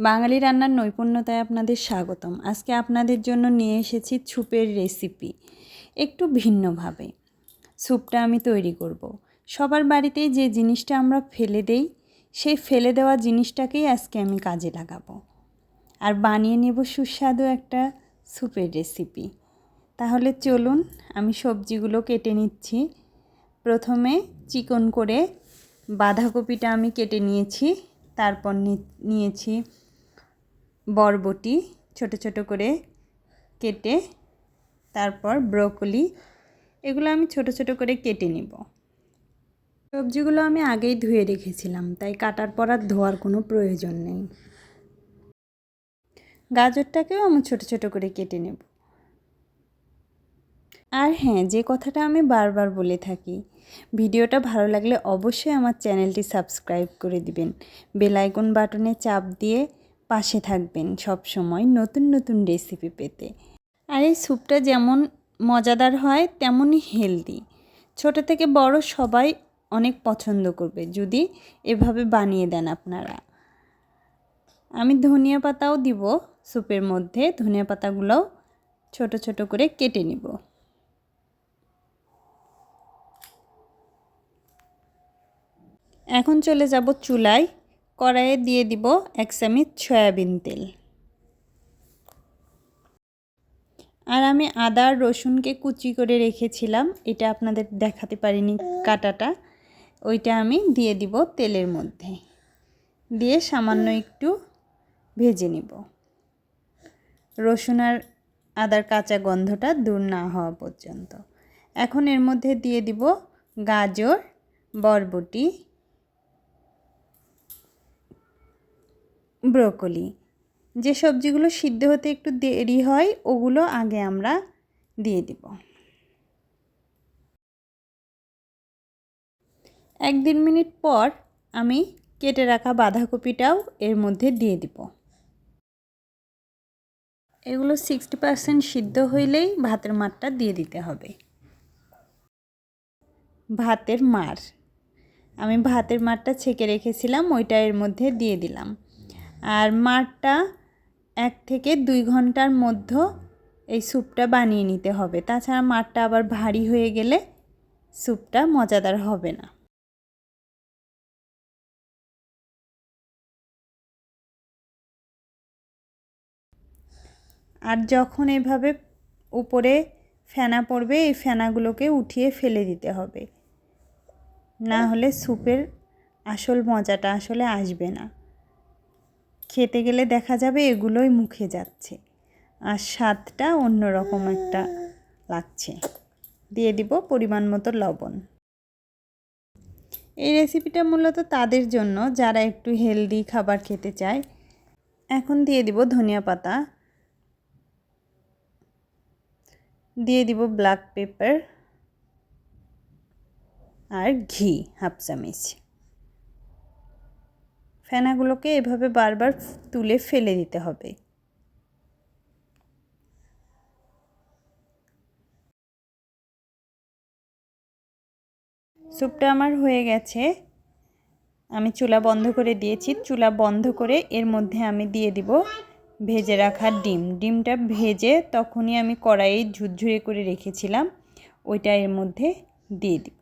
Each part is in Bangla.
বাঙালি রান্নার নৈপুণ্যতায় আপনাদের স্বাগতম। আজকে আপনাদের জন্য নিয়ে এসেছি ছুপের রেসিপি একটু ভিন্নভাবে। স্যুপটা আমি তৈরি করব। সবার বাড়িতেই যে জিনিসটা আমরা ফেলে দেই, সেই ফেলে দেওয়া জিনিসটাকেই আজকে আমি কাজে লাগাবো। আর বানিয়ে নেব সুস্বাদু একটা স্যুপের রেসিপি তাহলে চলুন, আমি সবজিগুলো কেটে নিচ্ছি। প্রথমে চিকন করে বাঁধাকপিটা আমি কেটে নিয়েছি, তারপর নিয়েছি বরবটি ছোট ছোট করে কেটে তারপর ব্রোকলি, এগুলো আমি ছোট ছোট করে কেটে নিব। সবজিগুলো আমি আগেই ধুয়ে রেখেছিলাম, তাই কাটার পর আর ধোয়ার কোনো প্রয়োজন নেই। গাজরটাকেও আমি ছোট ছোট করে কেটে নেব। আর হ্যাঁ যে কথাটা আমি বারবার বলে থাকি, ভিডিওটা ভালো লাগলে অবশ্যই আমার চ্যানেলটি সাবস্ক্রাইব করে দিবেন। বেলাইকন বাটনে চাপ দিয়ে পাশে থাকবেন সব সময় নতুন নতুন রেসিপি পেতে। আর এই স্যুপটা যেমন মজাদার হয়, তেমনই হেলদি ছোট থেকে বড় সবাই অনেক পছন্দ করবে যদি এভাবে বানিয়ে দেন আপনারা। আমি ধনিয়া পাতাও দিব স্যুপের মধ্যে, ধনিয়া পাতাগুলোও ছোট ছোট করে কেটে নিব। এখন চলে যাব চুলায় কড়াইয়ে দিয়ে দিব এক চামচ সয়াবিন তেল। আর আমি আদা আর রসুনকে কুচি করে রেখেছিলাম, এটা আপনাদের দেখাতে পারিনি কাটাটা, ওইটা আমি দিয়ে দিব তেলের মধ্যে। দিয়ে সামান্য একটু ভেজে নিব। রসুন আর আদার কাঁচা গন্ধটা দূর না হওয়া পর্যন্ত। এখন এর মধ্যে দিয়ে দিব গাজর, বরবটি ব্রোকলি। যে সবজিগুলো সিদ্ধ হতে একটু দেরি হয়, ওগুলো আগে আমরা দিয়ে দিব। এক দেড় মিনিট পর আমি কেটে রাখা বাঁধাকপিটাও এর মধ্যে দিয়ে দিব। এগুলো সিক্সটি পারসেন্ট সিদ্ধ হইলেই ভাতের মারটা দিয়ে দিতে হবে। ভাতের মার। আমি ভাতের মারটা ছেঁকে রেখেছিলাম, ওইটা এর মধ্যে দিয়ে দিলাম। আর মারটা এক থেকে দুই ঘণ্টার মধ্যে এই স্যুপটা বানিয়ে নিতে হবে। তাছাড়া মারটা আবার ভারী হয়ে গেলে স্যুপটা মজাদার হবে না। আর যখন এভাবে উপরে ফেনা পড়বে, এই ফেনাগুলোকে উঠিয়ে ফেলে দিতে হবে। না হলে স্যুপের আসল মজাটা আসলে আসবে না। খেতে গেলে দেখা যাবে এগুলোই মুখে যাচ্ছে। আর স্বাদটা অন্যরকম একটা লাগছে। দিয়ে দিব পরিমাণ মতো লবণ। এই রেসিপিটা মূলত তাদের জন্য, যারা একটু হেলদি খাবার খেতে চায়। এখন দিয়ে দিব ধনিয়া পাতা। দিয়ে দিব ব্ল্যাক পেপার আর ঘি হাফ চামচ। ফেনাগুলোকে এভাবে বারবার তুলে ফেলে দিতে হবে। স্যুপটা আমার হয়ে গেছে। আমি চুলা বন্ধ করে দিয়েছি। চুলা বন্ধ করে এর মধ্যে আমি দিয়ে দিব ভেজে রাখা ডিম। ডিমটা ভেজে তখনই আমি কড়াইয়ে ঝুরঝুরে করে রেখেছিলাম। ওইটা এর মধ্যে দিয়ে দিব।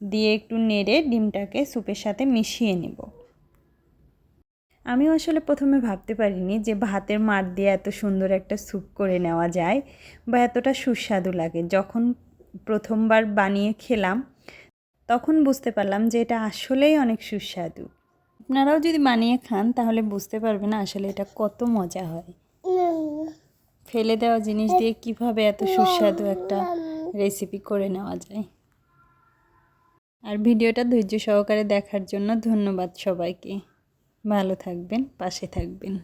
দিয়ে একটু নেড়ে ডিমটাকে স্যুপের সাথে মিশিয়ে নেব। আমিও আসলে প্রথমে ভাবতে পারিনি যে ভাতের মার দিয়ে এত সুন্দর একটা স্যুপ করে নেওয়া যায় বা এতটা সুস্বাদু লাগে। যখন প্রথমবার বানিয়ে খেলাম, তখন বুঝতে পারলাম যে এটা আসলেই অনেক সুস্বাদু। আপনারাও যদি বানিয়ে খান, তাহলে বুঝতে পারবেন আসলে এটা কত মজা হয়। ফেলে দেওয়া জিনিস দিয়ে কীভাবে এত সুস্বাদু একটা রেসিপি করে নেওয়া যায়। আর ভিডিওটা ধৈর্য সহকারে দেখার জন্য ধন্যবাদ সবাইকে। ভালো থাকবেন পাশে থাকবেন।